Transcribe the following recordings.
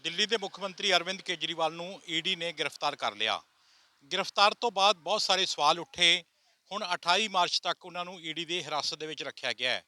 ਦਿੱਲੀ ਦੇ ਮੁੱਖ ਮੰਤਰੀ ਅਰਵਿੰਦ ਕੇਜਰੀਵਾਲ ਨੂੰ ਈਡੀ ਨੇ ਗ੍ਰਿਫਤਾਰ ਕਰ ਲਿਆ। ਗ੍ਰਿਫਤਾਰ ਤੋਂ ਬਾਅਦ ਬਹੁਤ ਸਾਰੇ ਸਵਾਲ ਉੱਠੇ। ਹੁਣ 28 ਮਾਰਚ ਤੱਕ ਉਹਨਾਂ ਨੂੰ ਈਡੀ ਦੀ ਹਿਰਾਸਤ ਦੇ ਵਿੱਚ ਰੱਖਿਆ ਗਿਆ ਹੈ।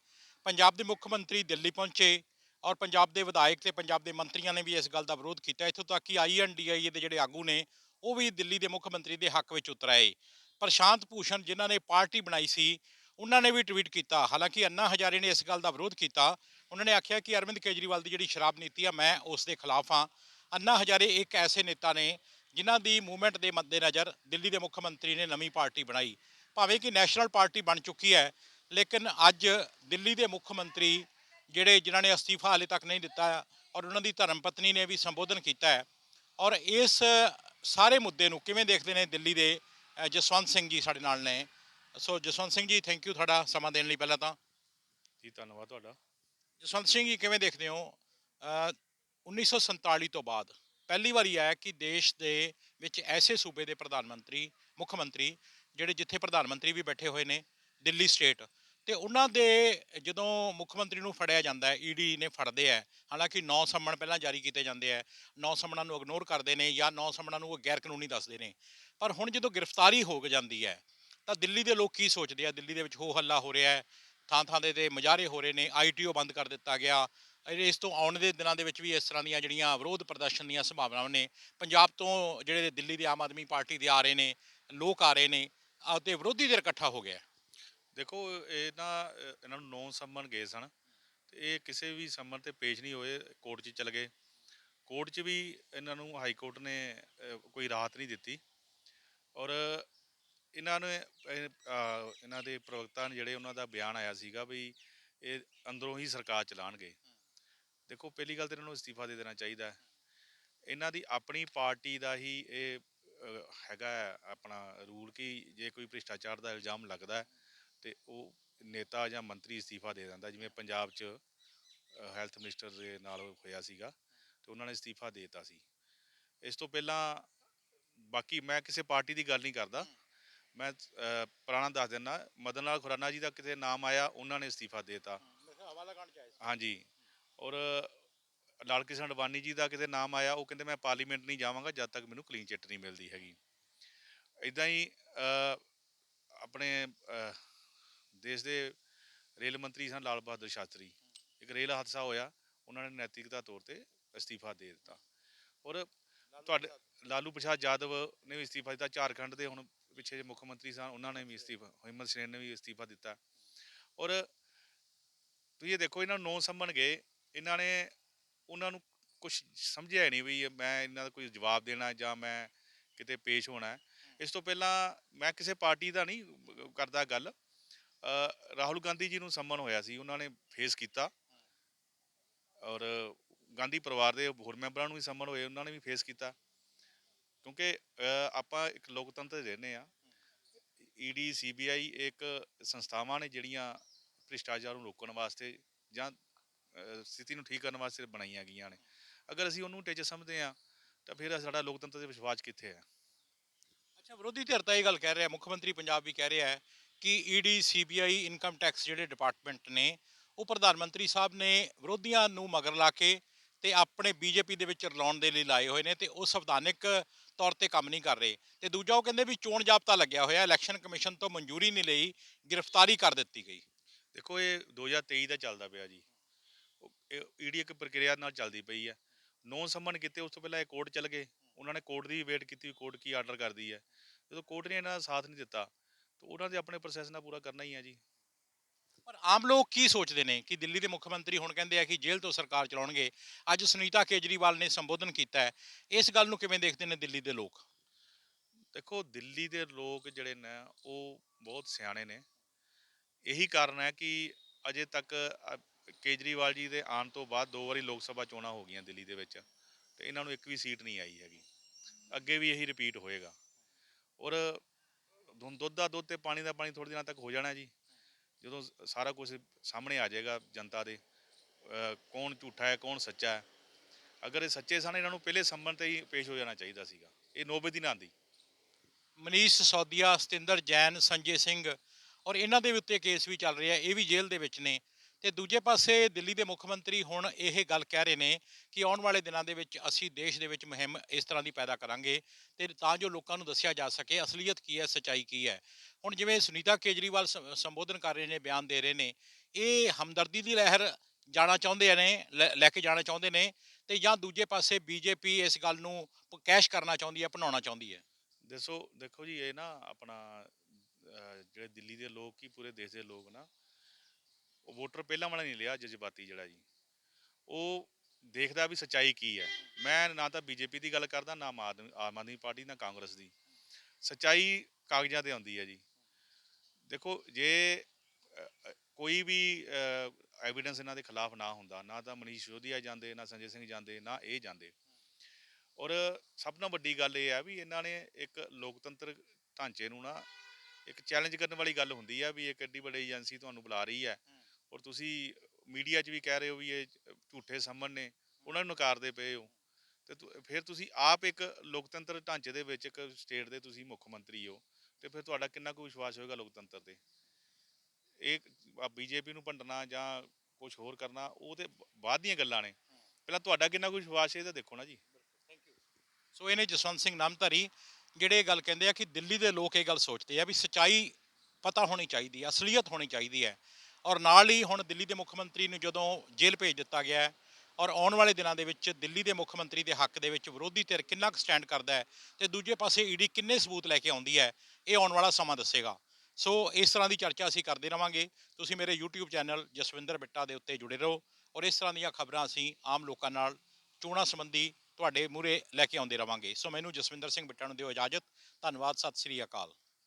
ਪੰਜਾਬ ਦੇ ਮੁੱਖ ਮੰਤਰੀ ਦਿੱਲੀ ਪਹੁੰਚੇ ਔਰ ਪੰਜਾਬ ਦੇ ਵਿਧਾਇਕ ਤੇ ਪੰਜਾਬ ਦੇ ਮੰਤਰੀਆਂ ਨੇ ਵੀ ਇਸ ਗੱਲ ਦਾ ਵਿਰੋਧ ਕੀਤਾ। ਇੱਥੋਂ ਤੱਕ ਕਿ ਆਈਐਨਡੀਆਈ ਦੇ ਜਿਹੜੇ ਆਗੂ ਨੇ, ਉਹ ਵੀ ਦਿੱਲੀ ਦੇ ਮੁੱਖ ਮੰਤਰੀ ਦੇ ਹੱਕ ਵਿੱਚ ਉਤਰ ਆਏ। ਪ੍ਰਸ਼ਾਂਤ ਭੂਸ਼ਣ ਜਿਨ੍ਹਾਂ ਨੇ ਪਾਰਟੀ ਬਣਾਈ ਸੀ ਉਹਨਾਂ ਨੇ ਵੀ ਟਵੀਟ ਕੀਤਾ। ਹਾਲਾਂਕਿ ਅੰਨਾ ਹਜ਼ਾਰੇ ਨੇ ਇਸ ਗੱਲ ਦਾ ਵਿਰੋਧ ਕੀਤਾ। ਉਹਨਾਂ ਨੇ ਆਖਿਆ ਕਿ ਅਰਵਿੰਦ ਕੇਜਰੀਵਾਲ ਦੀ ਜਿਹੜੀ ਸ਼ਰਾਬ ਨੀਤੀ ਆ, ਮੈਂ ਉਸ ਦੇ ਖਿਲਾਫ ਹਾਂ। ਅੰਨਾ ਹਜ਼ਾਰੇ ਇੱਕ ਐਸੇ ਨੇਤਾ ਨੇ ਜਿਨ੍ਹਾਂ ਦੀ ਮੂਵਮੈਂਟ ਦੇ ਮੱਦੇਨਜ਼ਰ ਦਿੱਲੀ ਦੇ ਮੁੱਖ ਮੰਤਰੀ ਨੇ ਨਵੀਂ ਪਾਰਟੀ ਬਣਾਈ। ਭਾਵੇਂ ਕਿ ਨੈਸ਼ਨਲ ਪਾਰਟੀ ਬਣ ਚੁੱਕੀ ਹੈ, ਲੇਕਿਨ ਅੱਜ ਦਿੱਲੀ ਦੇ ਮੁੱਖ ਮੰਤਰੀ ਜਿਹੜੇ ਜਿਨ੍ਹਾਂ ਨੇ ਅਸਤੀਫਾ ਹਾਲੇ ਤੱਕ ਨਹੀਂ ਦਿੱਤਾ ਔਰ ਉਹਨਾਂ ਦੀ ਧਰਮ ਪਤਨੀ ਨੇ ਵੀ ਸੰਬੋਧਨ ਕੀਤਾ ਹੈ। ਔਰ ਇਸ ਸਾਰੇ ਮੁੱਦੇ ਨੂੰ ਕਿਵੇਂ ਦੇਖਦੇ ਨੇ ਦਿੱਲੀ ਦੇ ਜਸਵੰਤ ਸਿੰਘ ਜੀ ਸਾਡੇ ਨਾਲ ਨੇ। ਸੋ ਜਸਵੰਤ ਸਿੰਘ ਜੀ ਥੈਂਕ ਯੂ ਤੁਹਾਡਾ ਸਮਾਂ ਦੇਣ ਲਈ ਪਹਿਲਾਂ ਤਾਂ। ਜੀ ਧੰਨਵਾਦ ਤੁਹਾਡਾ। ਜਸਵੰਤ ਸਿੰਘ ਜੀ ਕਿਵੇਂ ਦੇਖਦੇ ਹੋ? ਅ, 1947 ਤੋਂ ਬਾਅਦ ਪਹਿਲੀ ਵਾਰੀ ਆਇਆ ਕਿ ਦੇਸ਼ ਦੇ ਵਿੱਚ ਐਸੇ ਸੂਬੇ ਦੇ ਪ੍ਰਧਾਨ ਮੰਤਰੀ ਮੁੱਖ ਮੰਤਰੀ ਜਿਹੜੇ ਜਿੱਥੇ ਪ੍ਰਧਾਨ ਮੰਤਰੀ ਵੀ ਬੈਠੇ ਹੋਏ ਨੇ ਦਿੱਲੀ ਸਟੇਟ। ਤੇ ਉਹਨਾਂ ਦੇ ਜਦੋਂ ਮੁੱਖ ਮੰਤਰੀ ਨੂੰ ਫੜਿਆ ਜਾਂਦਾ ਹੈ ਈਡੀ ਨੇ ਫੜਦੇ ਆ ਹਾਲਾਂਕਿ ਨੌ ਸੰਮਣ ਪਹਿਲਾਂ ਜਾਰੀ ਕੀਤੇ ਜਾਂਦੇ ਆ ਨੌ ਸੰਮਣਾਂ ਨੂੰ ਇਗਨੋਰ ਕਰਦੇ ਨੇ ਜਾਂ ਨੌ ਸੰਮਣਾਂ ਨੂੰ ਉਹ ਗੈਰ ਕਾਨੂੰਨੀ ਦੱਸਦੇ ਨੇ। ਪਰ ਹੁਣ ਜਦੋਂ ਗ੍ਰਿਫਤਾਰੀ ਹੋ ਜਾਂਦੀ ਹੈ ਤਾਂ ਦਿੱਲੀ ਦੇ ਲੋਕ ਕੀ ਸੋਚਦੇ ਆ? ਦਿੱਲੀ ਦੇ ਵਿੱਚ ਹੋ ਹੱਲਾ ਹੋ ਰਿਹਾ ਹੈ ਥਾਂ ਥਾਂ ਦੇ ਤੇ ਮੁਜ਼ਾਹਰੇ ਹੋ ਰਹੇ ਨੇ ਆਈਟੀਓ ਬੰਦ ਕਰ ਦਿੱਤਾ ਗਿਆ। ਇਸ ਤੋਂ ਆਉਣ ਦੇ ਦਿਨਾਂ ਦੇ ਵਿੱਚ ਵੀ ਇਸ ਤਰ੍ਹਾਂ ਦੀਆਂ ਜਿਹੜੀਆਂ ਵਿਰੋਧ ਪ੍ਰਦਰਸ਼ਨ ਦੀਆਂ ਸੰਭਾਵਨਾਵਾਂ ਨੇ, ਪੰਜਾਬ ਤੋਂ ਜਿਹੜੇ ਦਿੱਲੀ ਦੇ ਆਮ ਆਦਮੀ ਪਾਰਟੀ ਦੇ ਆ ਰਹੇ ਨੇ, ਲੋਕ ਆ ਰਹੇ ਨੇ ਅਹ ਤੇ ਵਿਰੋਧੀ ਧਿਰ ਇਕੱਠਾ ਹੋ ਗਿਆ ਦੇਖੋ, ਇਹ ਨਾ ਇਹਨਾਂ ਨੂੰ ਨੌ ਸੰਮਨ ਗਏ ਸਨ, ਤੇ ਇਹ ਕਿਸੇ ਵੀ ਸੰਮਨ ਤੇ ਪੇਸ਼ ਨਹੀਂ ਹੋਏ, ਕੋਰਟ 'ਚ ਚਲੇ ਗਏ। ਕੋਰਟ 'ਚ ਵੀ ਇਹਨਾਂ ਨੂੰ ਹਾਈ ਕੋਰਟ ਨੇ ਕੋਈ ਰਾਹਤ ਨਹੀਂ ਦਿੱਤੀ। ਔਰ ਇਹਨਾਂ ਨੇ ਇਹ, ਅ, ਇਹਨਾਂ ਦੇ ਪ੍ਰਵਕਤਾ ਨੇ ਜਿਹੜੇ ਉਹਨਾਂ ਦਾ ਬਿਆਨ ਆਇਆ ਸੀਗਾ ਵੀ ਇਹ ਅੰਦਰੋਂ ਹੀ ਸਰਕਾਰ ਚਲਾਣਗੇ। ਦੇਖੋ ਪਹਿਲੀ ਗੱਲ ਤਾਂ ਇਹਨਾਂ ਨੂੰ ਅਸਤੀਫਾ ਦੇ ਦੇਣਾ ਚਾਹੀਦਾ ਹੈ। ਇਹਨਾਂ ਦੀ ਆਪਣੀ ਪਾਰਟੀ ਦਾ ਹੀ ਇਹ ਅ, ਹੈਗਾ ਹੈ ਆਪਣਾ ਰੂਲ ਕਿ ਜੇ ਕੋਈ ਭ੍ਰਿਸ਼ਟਾਚਾਰ ਦਾ ਇਲਜ਼ਾਮ ਲੱਗਦਾ ਹੈ ਤੇ ਉਹ ਨੇਤਾ ਜਾਂ ਮੰਤਰੀ ਅਸਤੀਫਾ ਦੇ ਦਿੰਦਾ। ਜਿਵੇਂ ਪੰਜਾਬ 'ਚ ਹੈਲਥ ਮਿਨਿਸਟਰ ਦੇ ਨਾਲ ਹੋਇਆ ਸੀਗਾ ਤੇ ਉਹਨਾਂ ਨੇ ਅਸਤੀਫਾ ਦੇ ਦਿੱਤਾ ਸੀ। ਇਸ ਤੋਂ ਪਹਿਲਾਂ ਬਾਕੀ ਮੈਂ ਕਿਸੇ ਪਾਰਟੀ ਦੀ ਗੱਲ ਨਹੀਂ ਕਰਦਾ। ਮੈਂ ਅ, ਪੁਰਾਣਾ ਦੱਸ ਦਿੰਦਾ ਮਦਨ ਲਾਲ ਖੁਰਾਨਾ ਜੀ ਦਾ ਕਿਤੇ ਨਾਮ ਆਇਆ ਉਹਨਾਂ ਨੇ ਅਸਤੀਫਾ ਦੇ ਦਿੱਤਾ। ਹਵਾਲਾ ਕਾਂਡ ਹਾਂਜੀ। ਔਰ ਲਾਲ ਕ੍ਰਿਸ਼ਨ ਅਡਵਾਨੀ ਜੀ ਦਾ ਕਿਤੇ ਨਾਮ ਆਇਆ ਉਹ ਕਹਿੰਦੇ ਮੈਂ ਪਾਰਲੀਮੈਂਟ ਨਹੀਂ ਜਾਵਾਂਗਾ ਜਦ ਤੱਕ ਮੈਨੂੰ ਕਲੀਨ ਚਿੱਟ ਨਹੀਂ ਮਿਲਦੀ ਹੈਗੀ। ਇਦਾਂ ਹੀ ਅ, ਆਪਣੇ ਅ, ਦੇਸ਼ ਦੇ ਰੇਲ ਮੰਤਰੀ ਸਨ ਲਾਲ ਬਹਾਦਰ ਸ਼ਾਸਤਰੀ। ਇੱਕ ਰੇਲ ਹਾਦਸਾ ਹੋਇਆ ਉਹਨਾਂ ਨੇ ਨੈਤਿਕਤਾ ਤੌਰ ਤੇ ਅਸਤੀਫਾ ਦੇ ਦਿੱਤਾ। ਔਰ ਤੁਹਾਡੇ ਲਾਲੂ ਪ੍ਰਸਾਦ ਯਾਦਵ ਨੇ ਵੀ ਅਸਤੀਫਾ ਦਿੱਤਾ ਝਾਰਖੰਡ ਦੇ ਹੁਣ ਪਿੱਛੇ ਜੇ ਮੁੱਖ ਮੰਤਰੀ ਸਨ, ਉਹਨਾਂ ਨੇ ਵੀ ਅਸਤੀਫਾ, ਹਿੰਮਤ ਸਰੇਨ ਨੇ ਵੀ ਅਸਤੀਫਾ ਦਿੱਤਾ। ਔਰ ਤੁਸੀਂ ਇਹ ਦੇਖੋ, ਇਹਨਾਂ ਨੂੰ ਨੌ ਸੰਭਣ ਗਏ, ਇਹਨਾਂ ਨੇ, ਉਹਨਾਂ ਨੂੰ ਕੁਝ ਸਮਝਿਆ ਨਹੀਂ ਵੀ ਮੈਂ ਇਹਨਾਂ ਦਾ ਕੋਈ ਜਵਾਬ ਦੇਣਾ ਜਾਂ ਮੈਂ ਕਿਤੇ ਪੇਸ਼ ਹੋਣਾ ਇਸ ਤੋਂ ਪਹਿਲਾਂ ਮੈਂ ਕਿਸੇ ਪਾਰਟੀ ਦਾ ਨਹੀਂ ਕਰਦਾ ਗੱਲ ਰਾਹੁਲ ਗਾਂਧੀ ਜੀ ਨੂੰ ਸੰਮਨ ਹੋਇਆ ਸੀ, ਉਹਨਾਂ ਨੇ ਫੇਸ ਕੀਤਾ। ਔਰ ਗਾਂਧੀ ਪਰਿਵਾਰ ਦੇ ਹੋਰ ਮੈਂਬਰਾਂ ਨੂੰ ਵੀ ਸੰਮਨ ਹੋਏ, ਉਹਨਾਂ ਨੇ ਵੀ ਫੇਸ ਕੀਤਾ। ਕਿਉਂਕਿ ਆਪਾਂ ਇੱਕ ਲੋਕਤੰਤਰ ਰਹਿੰਦੇ ਆ ਈਡੀ ਸੀਬੀਆਈ ਇੱਕ ਸੰਸਥਾਵਾਂ ਨੇ ਜਿਹੜੀਆਂ ਭ੍ਰਿਸ਼ਟਾਚਾਰ ਨੂੰ ਰੋਕਣ ਵਾਸਤੇ ਜਾਂ ਸਥਿਤੀ ਨੂੰ ਠੀਕ ਕਰਨ ਵਾਸਤੇ ਬਣਾਈਆਂ ਗਈਆਂ ਨੇ। ਅਗਰ ਅਸੀਂ ਉਹਨੂੰ ਟਿੱਚ ਸਮਝਦੇ ਆ ਤਾਂ ਫਿਰ ਸਾਡਾ ਲੋਕਤੰਤਰ ਦੇ ਵਿਸ਼ਵਾਸ ਕਿੱਥੇ ਹੈ? ਅੱਛਾ ਵਿਰੋਧੀ ਧਿਰ ਤਾਂ ਇਹ ਗੱਲ ਕਹਿ ਰਿਹਾ ਮੁੱਖ ਮੰਤਰੀ ਪੰਜਾਬ ਵੀ ਕਹਿ ਰਿਹਾ ਹੈ ਕਿ ਈਡੀ ਸੀਬੀਆਈ ਇਨਕਮ ਟੈਕਸ ਜਿਹੜੇ ਡਿਪਾਰਟਮੈਂਟ ਨੇ ਉਹ ਪ੍ਰਧਾਨ ਮੰਤਰੀ ਸਾਹਿਬ ਨੇ ਵਿਰੋਧੀਆਂ ਨੂੰ ਮਗਰ ਲਾ ਕੇ ਤੇ ਆਪਣੇ ਬੀਜੇਪੀ ਦੇ ਵਿੱਚ ਰਲਾਉਣ ਦੇ ਲਈ ਲਾਏ ਹੋਏ ਨੇ ਤੇ ਉਹ ਸੰਵਿਧਾਨਿਕ ਤੌਰ ਤੇ ਕੰਮ ਨਹੀਂ ਕਰ ਰਹੇ। ਤੇ ਦੂਜਾ ਉਹ ਕਹਿੰਦੇ ਵੀ ਚੋਣ ਜਾਬਤਾ ਲੱਗਿਆ ਹੋਇਆ, ਇਲੈਕਸ਼ਨ ਕਮਿਸ਼ਨ ਤੋਂ ਮਨਜ਼ੂਰੀ ਨਹੀਂ ਲਈ, ਗ੍ਰਿਫਤਾਰੀ ਕਰ ਦਿੱਤੀ ਗਈ। ਦੇਖੋ, ਇਹ 2023 ਦਾ ਚੱਲਦਾ ਪਿਆ ਜੀ। ਈਡੀ ਇੱਕ ਪ੍ਰਕਿਰਿਆ ਨਾਲ ਚੱਲਦੀ ਪਈ ਹੈ। ਨੌ ਸੰਮਨ ਕੀਤੇ, ਉਸ ਤੋਂ ਪਹਿਲਾਂ ਇਹ ਕੋਰਟ ਚੱਲ ਗਏ। ਉਹਨਾਂ ਨੇ ਕੋਰਟ ਦੀ ਵੇਟ ਕੀਤੀ, ਕੋਰਟ ਕੀ ਆਰਡਰ ਕਰਦੀ ਹੈ। ਜਦੋਂ ਕੋਰਟ ਨੇ ਇਹਨਾਂ ਦਾ ਸਾਥ ਨਹੀਂ ਦਿੱਤਾ, ਤਾਂ ਉਹਨਾਂ ਦੇ ਆਪਣੇ ਪ੍ਰੋਸੈਸ ਨਾਲ ਪੂਰਾ ਕਰਨਾ ਹੀ ਹੈ ਜੀ। ਪਰ ਆਮ ਲੋਕ ਕੀ ਸੋਚਦੇ ਨੇ ਕਿ ਦਿੱਲੀ ਦੇ ਮੁੱਖ ਮੰਤਰੀ ਹੁਣ ਕਹਿੰਦੇ ਆ ਕਿ ਜੇਲ੍ਹ ਤੋਂ ਸਰਕਾਰ ਚਲਾਉਣਗੇ? ਅੱਜ ਸੁਨੀਤਾ ਕੇਜਰੀਵਾਲ ਨੇ ਸੰਬੋਧਨ ਕੀਤਾ ਹੈ। ਇਸ ਗੱਲ ਨੂੰ ਕਿਵੇਂ ਦੇਖਦੇ ਨੇ ਦਿੱਲੀ ਦੇ ਲੋਕ? ਦੇਖੋ, ਦਿੱਲੀ ਦੇ ਲੋਕ ਜਿਹੜੇ ਨੇ, ਉਹ ਬਹੁਤ ਸਿਆਣੇ ਨੇ। ਇਹੀ ਕਾਰਨ ਹੈ ਕਿ ਅਜੇ ਤੱਕ ਕੇਜਰੀਵਾਲ ਜੀ ਦੇ ਆਉਣ ਤੋਂ ਬਾਅਦ ਦੋ ਵਾਰੀ ਲੋਕ ਸਭਾ ਚੋਣਾਂ ਹੋ ਗਈਆਂ ਦਿੱਲੀ ਦੇ ਵਿੱਚ ਤੇ ਇਹਨਾਂ ਨੂੰ ਇੱਕ ਵੀ ਸੀਟ ਨਹੀਂ ਆਈ ਹੈਗੀ। ਅੱਗੇ ਵੀ ਇਹੀ ਰਿਪੀਟ ਹੋਏਗਾ। ਔਰ ਹੁਣ ਦੁੱਧ ਦਾ ਦੁੱਧ ਤੇ ਪਾਣੀ ਦਾ ਪਾਣੀ ਥੋੜੇ ਦਿਨਾਂ ਤੱਕ ਹੋ ਜਾਣਾ ਜੀ। ਜਦੋਂ ਸਾਰਾ ਕੁਝ ਸਾਹਮਣੇ ਆ ਜਾਏਗਾ ਜਨਤਾ ਦੇ ਕੌਣ ਝੂਠਾ ਹੈ, ਕੌਣ ਸੱਚਾ ਹੈ। ਅਗਰ ਇਹ ਸੱਚੇ ਸਨ, ਇਹਨਾਂ ਨੂੰ ਪਹਿਲੇ ਸੰਮਨ ਤੇ ਹੀ ਪੇਸ਼ ਹੋ ਜਾਣਾ ਚਾਹੀਦਾ ਸੀਗਾ। ਇਹ ਨੋਬਤ ਹੀ ਨਾ ਆਉਂਦੀ ਮਨੀਸ਼ ਸੌਦੀਆ, ਸਤਿੰਦਰ ਜੈਨ, ਸੰਜੇ ਸਿੰਘ ਔਰ ਇਹਨਾਂ ਦੇ ਉੱਤੇ ਕੇਸ ਵੀ ਚੱਲ ਰਿਹਾ, ਇਹ ਵੀ ਜੇਲ੍ਹ ਦੇ ਵਿੱਚ ਨੇ। ਤੇ ਦੂਜੇ ਪਾਸੇ ਦਿੱਲੀ ਦੇ ਮੁੱਖ ਮੰਤਰੀ ਹੁਣ ਇਹ ਗੱਲ ਕਹਿ ਰਹੇ ਨੇ ਕਿ ਆਉਣ ਵਾਲੇ ਦਿਨਾਂ ਦੇ ਵਿੱਚ ਅਸੀਂ ਦੇਸ਼ ਦੇ ਵਿੱਚ ਮੁਹਿੰਮ ਇਸ ਤਰ੍ਹਾਂ ਦੀ ਪੈਦਾ ਕਰਾਂਗੇ ਤੇ ਤਾਂ ਜੋ ਲੋਕਾਂ ਨੂੰ ਦੱਸਿਆ ਜਾ ਸਕੇ ਅਸਲੀਅਤ ਕੀ ਹੈ, ਸਚਾਈ ਕੀ ਹੈ। ਹੁਣ ਜਿਵੇਂ ਸੁਨੀਤਾ ਕੇਜਰੀਵਾਲ ਸੰ- ਸੰਬੋਧਨ ਕਰ ਰਹੇ ਨੇ, ਬਿਆਨ ਦੇ ਰਹੇ ਨੇ, ਇਹ ਹਮਦਰਦੀ ਦੀ ਲਹਿਰ ਜਾਣਾ ਚਾਹੁੰਦੇ ਨੇ, ਲੈ ਲੈ ਕੇ ਜਾਣਾ ਚਾਹੁੰਦੇ ਨੇ ਤੇ ਜਾਂ ਦੂਜੇ ਪਾਸੇ ਬੀਜੇਪੀ ਇਸ ਗੱਲ ਨੂੰ ਕੈਸ਼ ਕਰਨਾ ਚਾਹੁੰਦੀ ਹੈ ਬਣਾਉਣਾ ਚਾਹੁੰਦੀ ਹੈ? ਦੱਸੋ, ਦੇਖੋ ਜੀ, ਇਹ ਨਾ ਆਪਣਾ ਜਿਹੜੇ ਦਿੱਲੀ ਦੇ ਲੋਕ ਕੀ ਪੂਰੇ ਦੇਸ਼ ਦੇ ਲੋਕ ਨਾ ਉਹ ਵੋਟਰ ਪਹਿਲਾਂ ਵਾਲਾ ਨਹੀਂ ਲਿਆ, ਜਜ਼ਬਾਤੀ ਜਿਹੜਾ ਜੀ। ਉਹ ਦੇਖਦਾ ਵੀ ਸੱਚਾਈ ਕੀ ਹੈ। ਮੈਂ ਨਾ ਤਾਂ ਬੀਜੇਪੀ ਦੀ ਗੱਲ ਕਰਦਾ, ਨਾ ਆਮ ਆਦਮੀ ਆਮ ਆਦਮੀ ਪਾਰਟੀ, ਨਾ ਕਾਂਗਰਸ ਦੀ। ਸੱਚਾਈ ਕਾਗਜ਼ਾਂ ਤੇ ਆਉਂਦੀ ਹੈ ਜੀ। ਦੇਖੋ, ਜੇ ਕੋਈ ਵੀ ਐਵੀਡੈਂਸ ਇਹਨਾਂ ਦੇ ਖਿਲਾਫ ਨਾ ਹੁੰਦਾ, ਨਾ ਤਾਂ ਮਨੀਸ਼ ਸਿਸੋਦੀਆ ਜਾਂਦੇ, ਨਾ ਸੰਜੇ ਸਿੰਘ ਜਾਂਦੇ, ਨਾ ਇਹ ਜਾਂਦੇ। ਔਰ ਸਭ ਤੋਂ ਵੱਡੀ ਗੱਲ ਇਹ ਹੈ ਵੀ ਇਹਨਾਂ ਨੇ ਇੱਕ ਲੋਕਤੰਤਰ ਢਾਂਚੇ ਨੂੰ ਨਾ ਇੱਕ ਚੈਲੰਜ ਕਰਨ ਵਾਲੀ ਗੱਲ ਹੁੰਦੀ ਆ ਵੀ ਇੱਕ ਐਡੀ ਵੱਡੀ ਏਜੰਸੀ ਤੁਹਾਨੂੰ ਬੁਲਾ ਰਹੀ ਹੈ। ਔਰ ਤੁਸੀਂ ਮੀਡੀਆ 'ਚ ਵੀ ਕਹਿ ਰਹੇ ਹੋ ਵੀ ਇਹ ਝੂਠੇ ਸੰਮਨ ਨੇ, ਉਹਨਾਂ ਨੂੰ ਨਕਾਰਦੇ ਪਏ ਹੋ। ਤੇ ਤੁ- ਫਿਰ ਤੁਸੀਂ ਆਪ ਇੱਕ ਲੋਕਤੰਤਰ ਢਾਂਚੇ ਦੇ ਵਿੱਚ ਇੱਕ ਸਟੇਟ ਦੇ ਤੁਸੀਂ ਮੁੱਖ ਮੰਤਰੀ ਹੋ, ਤੇ ਫਿਰ ਤੁਹਾਡਾ ਕਿੰਨਾ ਕੁ ਵਿਸ਼ਵਾਸ ਹੋਏਗਾ ਲੋਕਤੰਤਰ ਤੇ? ਇਹ ਬੀਜੇਪੀ ਨੂੰ ਭੰਡਣਾ ਜਾਂ ਕੁਝ ਹੋਰ ਕਰਨਾ, ਉਹ ਤੇ ਬਾਅਦ ਦੀਆਂ ਗੱਲਾਂ ਨੇ। ਪਹਿਲਾਂ ਤੁਹਾਡਾ ਕਿੰਨਾ ਕੁ ਵਿਸ਼ਵਾਸ ਇਹ ਤਾਂ ਦੇਖੋ ਨਾ ਜੀ। ਸੋ ਇਹਨੇ ਜਸਵੰਤ ਸਿੰਘ ਨਾਮਧਾਰੀ ਜਿਹੜੇ ਇਹ ਗੱਲ ਕਹਿੰਦੇ ਆ ਕਿ ਦਿੱਲੀ ਦੇ ਲੋਕ ਇਹ ਗੱਲ ਸੋਚਦੇ ਆ ਵੀ ਸਚਾਈ ਪਤਾ ਹੋਣੀ ਚਾਹੀਦੀ ਹੈ, ਅਸਲੀਅਤ ਹੋਣੀ ਚਾਹੀਦੀ ਹੈ। ਔਰ ਨਾਲ ਹੀ ਹੁਣ ਦਿੱਲੀ ਦੇ ਮੁੱਖ ਮੰਤਰੀ ਨੂੰ ਜਦੋਂ ਜੇਲ੍ਹ ਭੇਜ ਦਿੱਤਾ ਗਿਆ ਹੈ, ਔਰ ਆਉਣ ਵਾਲੇ ਦਿਨਾਂ ਦੇ ਵਿੱਚ ਦਿੱਲੀ ਦੇ ਮੁੱਖ ਮੰਤਰੀ ਦੇ ਹੱਕ ਦੇ ਵਿੱਚ ਵਿਰੋਧੀ ਧਿਰ ਕਿੰਨਾ ਕੁ ਸਟੈਂਡ ਕਰਦਾ ਹੈ ਤੇ ਦੂਜੇ ਪਾਸੇ ਈਡੀ ਕਿੰਨੇ ਸਬੂਤ ਲੈ ਕੇ ਆਉਂਦੀ ਹੈ, ਇਹ ਆਉਣ ਵਾਲਾ ਸਮਾਂ ਦੱਸੇਗਾ। ਸੋ ਇਸ ਤਰ੍ਹਾਂ ਦੀ ਚਰਚਾ ਅਸੀਂ ਕਰਦੇ ਰਵਾਂਗੇ। ਤੁਸੀਂ ਮੇਰੇ YouTube ਚੈਨਲ ਜਸਵਿੰਦਰ ਬਿੱਟਾ ਦੇ ਉੱਤੇ ਜੁੜੇ ਰਹੋ, ਔਰ ਇਸ ਤਰ੍ਹਾਂ ਦੀਆਂ ਖਬਰਾਂ ਅਸੀਂ ਆਮ ਲੋਕਾਂ ਨਾਲ ਚੋਣਾਂ ਸੰਬੰਧੀ ਤੁਹਾਡੇ ਮੂਹਰੇ ਲੈ ਕੇ ਆਉਂਦੇ ਰਵਾਂਗੇ। ਸੋ ਮੈਨੂੰ ਜਸਵਿੰਦਰ ਸਿੰਘ ਬਿੱਟਾ ਨੂੰ ਦਿਓ ਇਜਾਜ਼ਤ। ਧੰਨਵਾਦ, ਸਤਿ ਸ੍ਰੀ ਅਕਾਲ।